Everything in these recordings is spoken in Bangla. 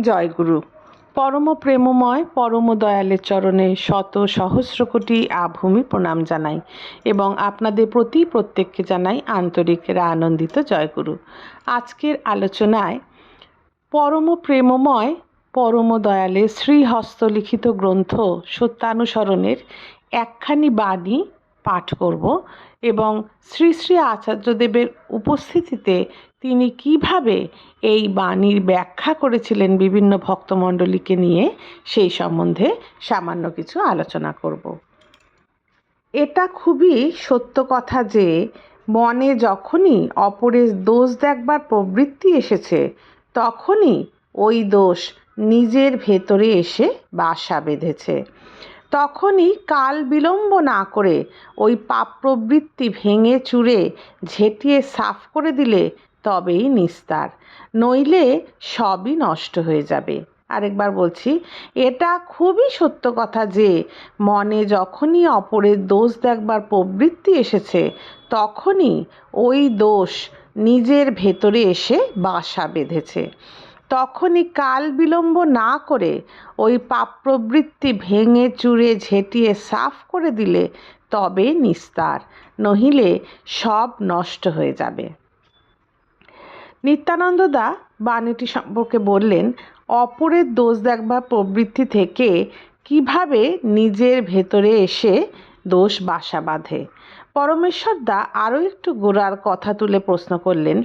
জয়গুরু। পরম প্রেমময়, পরম দয়ালের চরণে শত সহস্র কোটি আভূমি প্রণাম জানাই এবং আপনাদের প্রতি প্রত্যেককে জানাই আন্তরিক আনন্দিত জয়গুরু। আজকের আলোচনায় পরম প্রেমময়, পরম দয়ালের শ্রীহস্তলিখিত গ্রন্থ সত্যানুসরণের একখানি বাণী পাঠ করব এবং শ্রী শ্রী আচার্যদেবের উপস্থিতিতে তিনি কীভাবে এই বাণীর ব্যাখ্যা করেছিলেন বিভিন্ন ভক্তমণ্ডলীকে নিয়ে, সেই সম্বন্ধে সামান্য কিছু আলোচনা করব। এটা খুবই সত্য কথা যে মনে যখনই অপরের দোষ দেখবার প্রবৃত্তি এসেছে, তখনই ওই দোষ নিজের ভেতরে এসে বাসা বেঁধেছে। তখনই কাল বিলম্ব না করে ওই পাপ প্রবৃত্তি ভেঙে চুরে ঝেঁটিয়ে সাফ করে দিলে তবেই নিস্তার, নইলে সবই নষ্ট হয়ে যাবে। আরেকবার বলছি, এটা খুবই সত্য কথা যে, মনে যখনই অপরের দোষ দেখবার প্রবৃত্তি এসেছে, তখনই ওই দোষ নিজের ভেতরে এসে বাসা বেঁধেছে। তখনই কাল বিলম্ব না করে ওই পাপ প্রবৃত্তি ভেঙে চুরে ঝেঁটিয়ে সাফ করে দিলে তবে নিস্তার, নহিলে সব নষ্ট হয়ে যাবে। নিত্যানন্দ দা বাণীটি সম্পর্কে বললেন, অপরের দোষ দেখবার প্রবৃত্তি থেকে কীভাবে নিজের ভেতরে এসে দোষ বাসা বাঁধে? পরমেশ্বর দা আরও একটু গোড়ার কথা তুলে প্রশ্ন করলেন,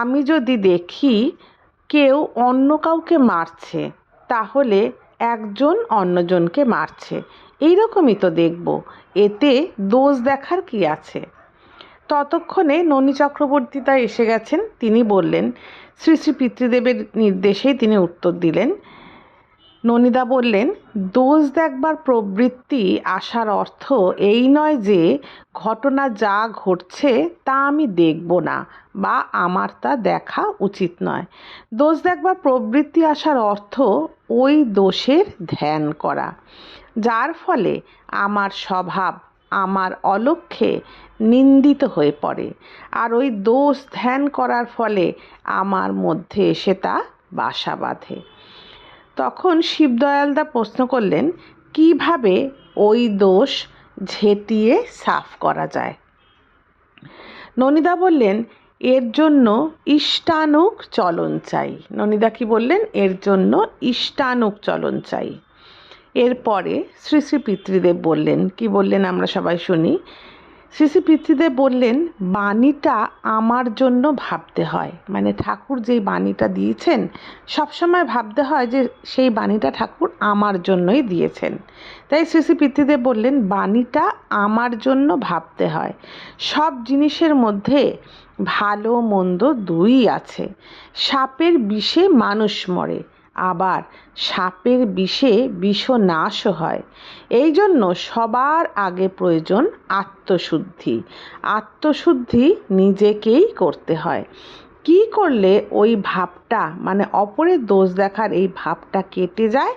আমি যদি দেখি কেউ অন্য কাউকে মারছে, তাহলে একজন অন্যজনকে মারছে। এইরকমই তো দেখব, এতে দোষ দেখার কি আছে? ততক্ষণে ননী চক্রবর্তীতা এসে গেছেন। তিনি বললেন, শ্রী শ্রী পিতৃদেবের নির্দেশেই তিনি উত্তর দিলেন। ননিদা বললেন, দোষ দেখবার প্রবৃত্তি আসার অর্থ এই নয় যে ঘটনা যা ঘটছে তা আমি দেখব না বা আমার তা দেখা উচিত নয়। দোষ দেখবার প্রবৃত্তি আসার অর্থ ওই দোষের ধ্যান করা। যার ফলে আমার স্বভাব, আমার অলক্ষ্যে নিন্দিত হয়ে পড়ে। আর ওই দোষ ধ্যান করার ফলে আমার মধ্যে এসে তা বাসা বাঁধে। তখন শিবদয়ালদা প্রশ্ন করলেন, কীভাবে ওই দোষ ঝেঁটিয়ে সাফ করা যায়? ননিদা বললেন, এর জন্য ইষ্টানুক চলন চাই। ননিদা কি বললেন, এর জন্য ইষ্টানুক চলন চাই। এরপরে শ্রী শ্রী পিতৃদেব বললেন, কি বললেন আমরা সবাই শুনি? শ্রী শ্রী বললেন, বাণীটা আমার জন্য ভাবতে হয়। মানে ঠাকুর যেই বাণীটা দিয়েছেন, সবসময় ভাবতে হয় যে সেই বাণীটা ঠাকুর আমার জন্যই দিয়েছেন। তাই শ্রী শ্রী বললেন, বাণীটা আমার জন্য ভাবতে হয়। সব জিনিসের মধ্যে ভালো মন্দ দুই আছে। সাপের বিষে মানুষ মরে। আবার সাপের বিষে বিষ বিষনাশও হয়। এই জন্য সবার আগে প্রয়োজন আত্মশুদ্ধি। আত্মশুদ্ধি নিজেকেই করতে হয়। কি করলে ওই ভাবটা মানে অপরের দোষ দেখার এই ভাবটা কেটে যায়,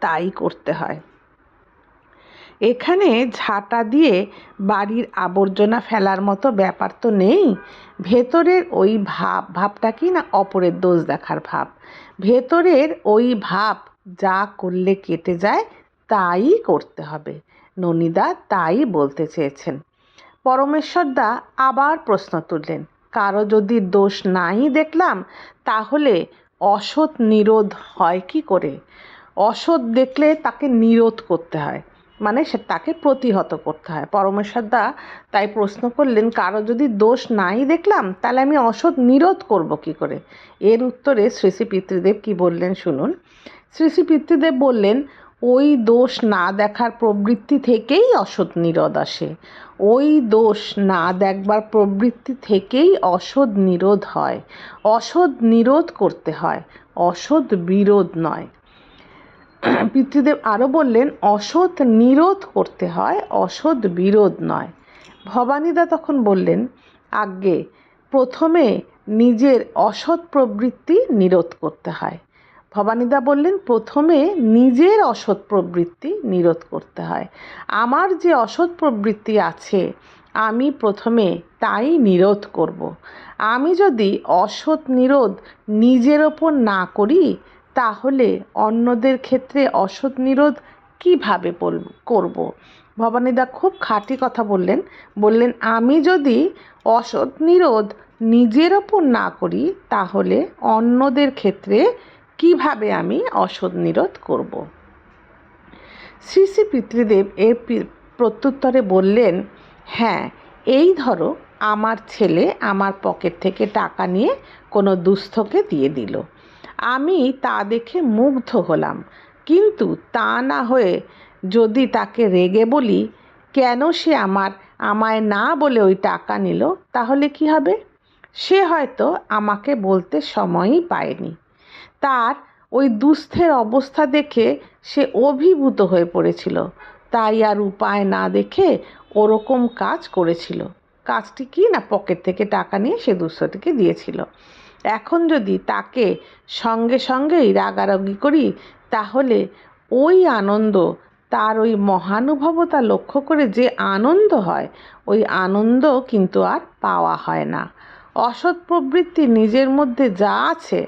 তাই করতে হয়। এখানে ঝাঁটা দিয়ে বাড়ির আবর্জনা ফেলার মতো ব্যাপার তো নেই। ভেতরের ওই ভাব, ভাবটা কি না অপরের দোষ দেখার ভাব। ভেতরের ওই ভাব যা করলে কেটে যায়, তাই করতে হবে। ননিদা তাই বলতে চেয়েছেন। পরমেশ্বরদা আবার প্রশ্ন তুললেন, কারও যদি দোষ নাই দেখলাম, তাহলে অসৎ নিরোধ হয় কি করে? অসৎ দেখলে তাকে নিরোধ করতে হয়। মানে সে তাকে প্রতিহত করতে হয়। পরমেশ্বরদা তাই প্রশ্ন করলেন, কারও যদি দোষ নাই দেখলাম, তাহলে আমি অসৎ নিরোধ করব কি করে? এর উত্তরে শ্রী শ্রী পিতৃদেব কী বললেন শুনুন। শ্রী শ্রী পিতৃদেব বললেন, ওই দোষ না দেখার প্রবৃত্তি থেকেই অসৎ নিরোধ আসে। ওই দোষ না দেখবার প্রবৃত্তি থেকেই অসৎ নিরোধ হয়। অসৎ নিরোধ করতে হয়, অসৎ বিরোধ নয়। পিতৃদেব আরও বললেন, অসৎ নিরোধ করতে হয়, অসৎ বিরোধ নয়। ভবানীদা তখন বললেন, আজ্ঞে, প্রথমে নিজের অসৎ প্রবৃত্তি নিরোধ করতে হয়। ভবানীদা বললেন, প্রথমে নিজের অসৎ প্রবৃত্তি নিরোধ করতে হয়। আমার যে অসৎ প্রবৃত্তি আছে, আমি প্রথমে তাই নিরোধ করব। আমি যদি অসৎ নিরোধ নিজের ওপর না করি তাহলে অন্যদের ক্ষেত্রে অসৎ নিরোধ কীভাবে করব? ভবানীদা খুব খাঁটি কথা বললেন। বললেন, আমি যদি অসৎ নিরোধ নিজের ওপর না করি, তাহলে অন্যদের ক্ষেত্রে কীভাবে আমি অসৎ নিরোধ করব? শ্রী শ্রী পিতৃদেব এর প্রত্যুত্তরে বললেন হ্যাঁ এই ধরো, আমার ছেলে আমার পকেট থেকে টাকা নিয়ে কোনো দুস্থকে দিয়ে দিল। আমি তা দেখে মুগ্ধ হলাম। কিন্তু তা না হয়ে যদি তাকে রেগে বলি, কেন সে আমার আমায় না বলে ওই টাকা নিল, তাহলে কি হবে? সে হয়তো আমাকে বলতে সময়ই পায়নি। তার ওই দুস্থের অবস্থা দেখে সে অভিভূত হয়ে পড়েছিল। তাই আর উপায় না দেখে ওরকম কাজ করেছিল। কাজটি কি না পকেট থেকে টাকা নিয়ে সে দুস্থটিকে দিয়েছিল? এখন যদি তাকে সঙ্গে সঙ্গেই রাগারাগি করি, তাহলে ওই আনন্দ, তার ওই মহানুভবতা লক্ষ্য করে যে আনন্দ হয়, ওই আনন্দ কিন্তু আর পাওয়া হয় না। অসৎ প্রবৃত্তি নিজের মধ্যে যা আছে,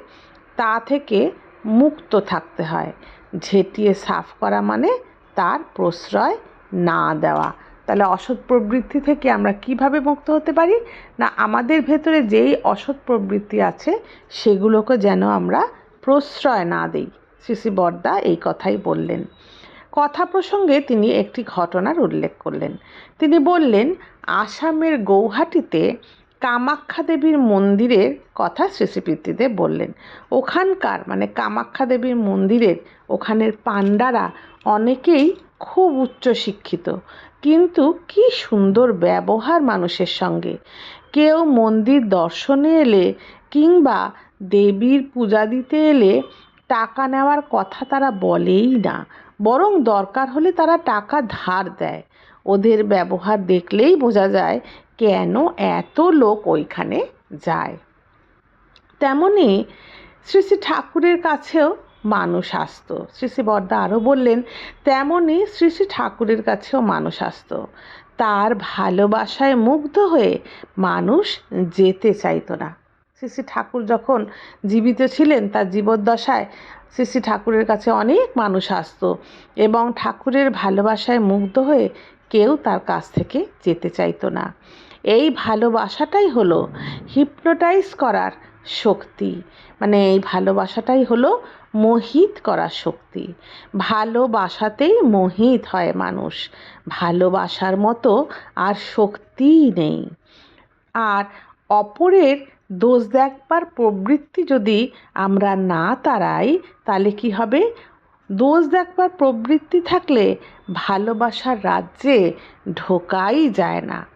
তা থেকে মুক্ত থাকতে হয়। ঝেঁটিয়ে সাফ করা মানে তার প্রশ্রয় না দেওয়া। তাহলে অসৎ প্রবৃত্তি থেকে আমরা কীভাবে মুক্ত হতে পারি? না, আমাদের ভেতরে যেই অসৎ প্রবৃত্তি আছে, সেগুলোকে যেন আমরা প্রশ্রয় না দিই। শ্রী বর্দা এই কথাই বললেন। কথা প্রসঙ্গে তিনি একটি ঘটনার উল্লেখ করলেন। তিনি বললেন, আসামের গৌহাটিতে কামাখ্যা দেবীর মন্দিরের কথা শ্রীশ্রীপৃতিদেব বললেন। ওখানকার মানে কামাখ্যা দেবীর মন্দিরের ওখানের পাণ্ডারা অনেকেই খুব উচ্চ শিক্ষিত কিন্তু কি সুন্দর ব্যবহার মানুষের সঙ্গে। কেউ মন্দির দর্শনে এলে কিংবা দেবীর পূজা দিতে এলে টাকা নেওয়ার কথা তারা বলেই না, বরং দরকার হলে তারা টাকা ধার দেয়। ওদের ব্যবহার দেখলেই বোঝা যায় কেন এত লোক ওইখানে যায়। তেমনি শ্রী শ্রী ঠাকুরের কাছেও মানুষ আসতো শ্রী শ্রী বর্দা আরও বললেন, তেমনি শ্রী শ্রী ঠাকুরের কাছেও মানুষ আসতো তার ভালোবাসায় মুগ্ধ হয়ে মানুষ যেতে চাইতো না। শ্রী শ্রী ঠাকুর যখন জীবিত ছিলেন, তার জীবদ্দশায় শ্রী শ্রী ঠাকুরের কাছে অনেক মানুষ আসতো এবং ঠাকুরের ভালোবাসায় মুগ্ধ হয়ে কেউ তার কাছ থেকে যেতে চাইতো না। এই ভালোবাসাটাই হলো হিপনোটাইজ করার শক্তি। মানে এই ভালোবাসাটাই হলো মোহিত করার শক্তি। ভালোবাসাতেই মোহিত হয় মানুষ। ভালোবাসার মতো আর শক্তিই নেই। আর অপরের দোষ দেখবার প্রবৃত্তি যদি আমরা না তাড়াই, তাহলে কি হবে? দোষ দেখবার প্রবৃত্তি থাকলে ভালোবাসার রাজ্যে ঢোকাই যায় না।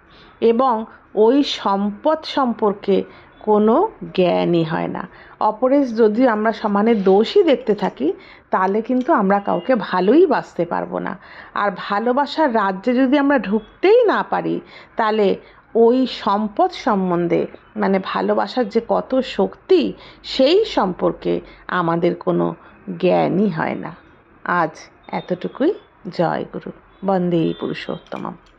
এবং ওই সম্পদ সম্পর্কে কোনো জ্ঞানই হয় না। অপরের যদি আমরা সমানে দোষই দেখতে থাকি, তাহলে কিন্তু আমরা কাউকে ভালোই বাঁচতে পারব না। আর ভালোবাসার রাজ্যে যদি আমরা ঢুকতেই না পারি, তাহলে ওই সম্পদ সম্বন্ধে মানে ভালোবাসার যে কত শক্তি, সেই সম্পর্কে আমাদের কোনো জ্ঞানই হয় না। আজ এতটুকুই। জয় গুরু। বন্দে পুরুষোত্তমম।